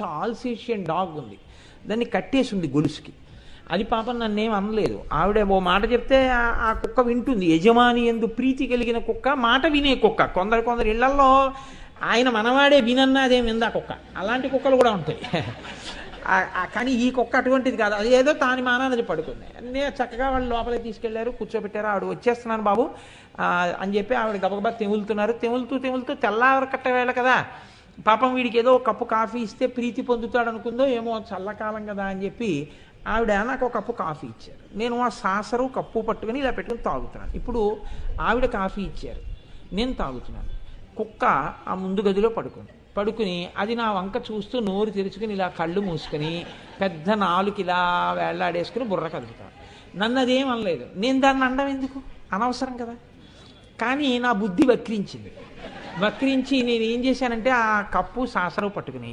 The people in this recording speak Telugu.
పెద్ద ఆల్సేషియన్ డాగ్ ఉంది. దాన్ని కట్టేసి ఉంది గొలుసుకి. అది పాపం నన్నేం అనలేదు. ఆవిడ ఓ మాట చెప్తే ఆ- కుక్క వింటుంది. యజమాని ఎందు ప్రీతి కలిగిన కుక్క మాట వినే కుక్క. కొందరు కొందరు ఇళ్ళలో ఆయన మనవాడే వినన్నా అదేం విందా కుక్క. అలాంటి కుక్కలు కూడా ఉంటాయి. కానీ ఈ కుక్క అటువంటిది కాదు. అది ఏదో తాని మానానది పడుకుంది. నేను చక్కగా వాళ్ళు లోపలికి తీసుకెళ్ళారు కూర్చోబెట్టారు. ఆవిడ వచ్చేస్తున్నాను బాబు. అని చెప్పి ఆవిడ గబగబా తెములుతున్నారు. తెములుతూ తెములుతూ తెల్లారకట్ట వేళ కదా. పాపం వీడికి ఏదో ఒక కప్పు కాఫీ ఇస్తే ప్రీతి పొందుతాడు అనుకుందో ఏమో చల్లకాలం కదా అని చెప్పి ఆవిడ నాకు ఒక కప్పు కాఫీ ఇచ్చారు. నేను ఆ సాసరు కప్పు పట్టుకొని ఇలా పెట్టుకుని తాగుతున్నాను. ఇప్పుడు ఆవిడ కాఫీ ఇచ్చారు. నేను తాగుతున్నాను. కుక్క ఆ ముందు గదిలో పడుకుంది. పడుకుని అది నా వంక చూస్తూ నోరు తెరుచుకుని ఇలా కళ్ళు మూసుకొని పెద్ద నాలుగు ఇలా వేళ్ళాడేసుకుని బుర్ర కదుగుతాను నన్ను అదేం అనలేదు. నేను దాన్ని అండం ఎందుకు? అనవసరం కదా. కానీ నా బుద్ధి వక్రించింది. వక్రించి నేను ఏం చేశానంటే ఆ కప్పు సాసరవు పట్టుకుని